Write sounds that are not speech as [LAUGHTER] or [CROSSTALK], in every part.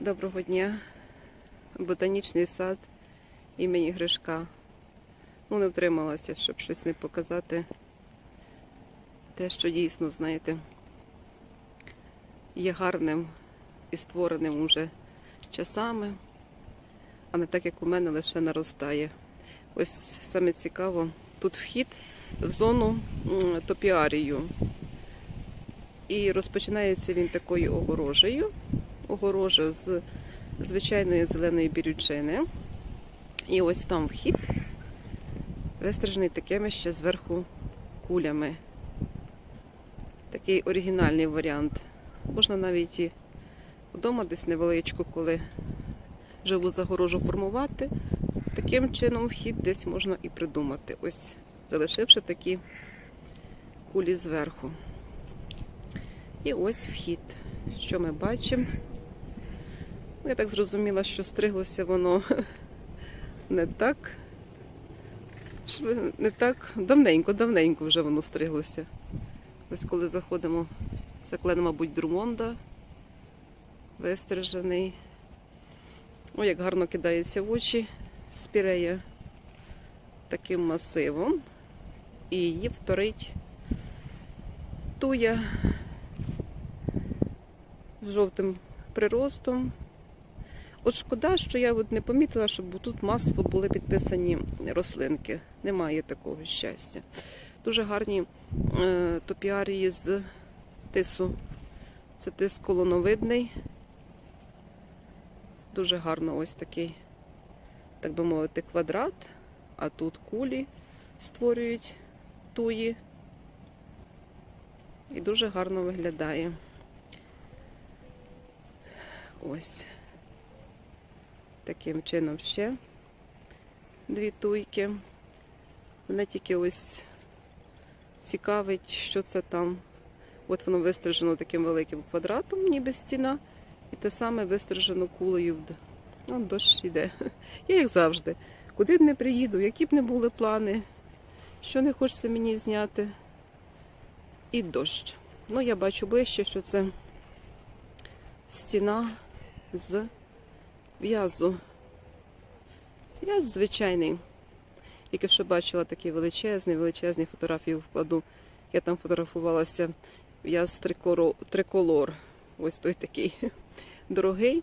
Доброго дня. Ботанічний сад імені Гришка. Ну, не втрималася, щоб щось не показати. Те, що дійсно, знаєте, є гарним і створеним уже часами, а не так, як у мене лише наростає. Ось саме цікаво, тут вхід в зону топіарію. І розпочинається він такою огорожею. Огорожа з звичайної зеленої бірючини. І ось там вхід, вистрижений такими ще зверху кулями. Такий оригінальний варіант. Можна навіть і вдома десь невеличку, коли живу загорожу формувати. Таким чином вхід десь можна і придумати. Ось залишивши такі кулі зверху. І ось вхід. Що ми бачимо? Я так зрозуміла, що стриглося воно [LAUGHS] не так. Не так давненько, давненько вже воно стриглося. Ось коли заходимо, це клен, мабуть, Друмонда вистрижений. О, як гарно кидається в очі спірея таким масивом. І її вторить туя з жовтим приростом. От шкода, що я от не помітила, щоб тут масово були підписані рослинки. Немає такого щастя. Дуже гарні е, топіарії з тису. Це тис колоновидний. Дуже гарно ось такий, так би мовити, квадрат, а тут кулі створюють туї. І дуже гарно виглядає. Ось. Таким чином ще дві туйки. Мене тільки ось цікавить, що це там. От воно вистрижено таким великим квадратом, ніби стіна, і те саме вистрижено кулею. Ну, дощ йде. [LAUGHS] Я як завжди. Куди б не приїду, які б не були плани, що не хочеться мені зняти. І дощ. Ну, я бачу ближче, що це стіна з в'язу. В'яз звичайний. Тільки що бачила такий величезний, величезний фотографії вкладу. Я там фотографувалася в'яз триколор. Ось той такий [LAUGHS] дорогий.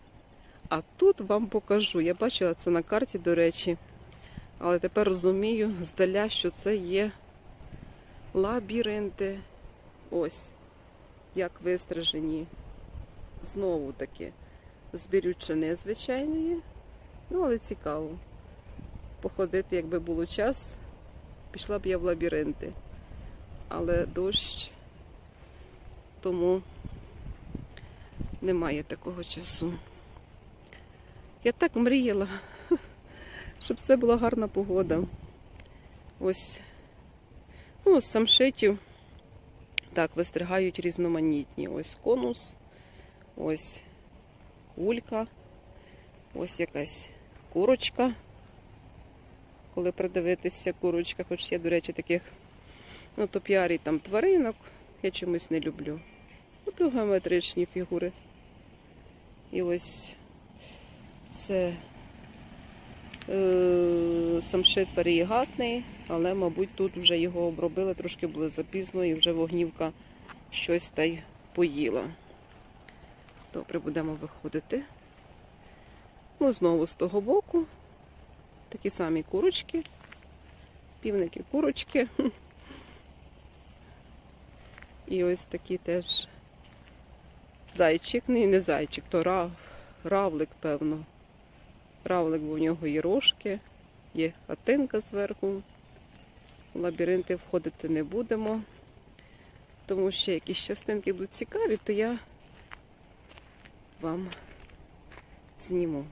А тут вам покажу. Я бачила це на карті, до речі. Але тепер розумію здаля, що це є лабіринти. Ось як вистрижені. Знову таки з бірючини звичайної. Ну, але цікаво. Походити, якби було час, пішла б я в лабіринти. Але дощ, тому немає такого часу. Я так мріяла, [LAUGHS] щоб це була гарна погода. Ось, ну, з самшитів так, вистригають різноманітні. Ось конус, ось кулька, ось якась курочка. Коли придивитися курочка, хоч я, до речі, таких ну, топіарій там тваринок, я чомусь не люблю. Люблю геометричні фігури. І ось це е, самшит варієгатний, але, мабуть, тут вже його обробили, трошки було запізно і вже вогнівка щось та й поїла. Добре, будемо виходити. Ну, знову з того боку. Такі самі курочки. Півники курочки. І ось такі теж зайчик, не, не зайчик, то рав, равлик, певно. Равлик, бо в нього є рожки, є хатинка зверху. В лабіринти входити не будемо. Тому що якісь частинки будуть цікаві, то я вам зніму.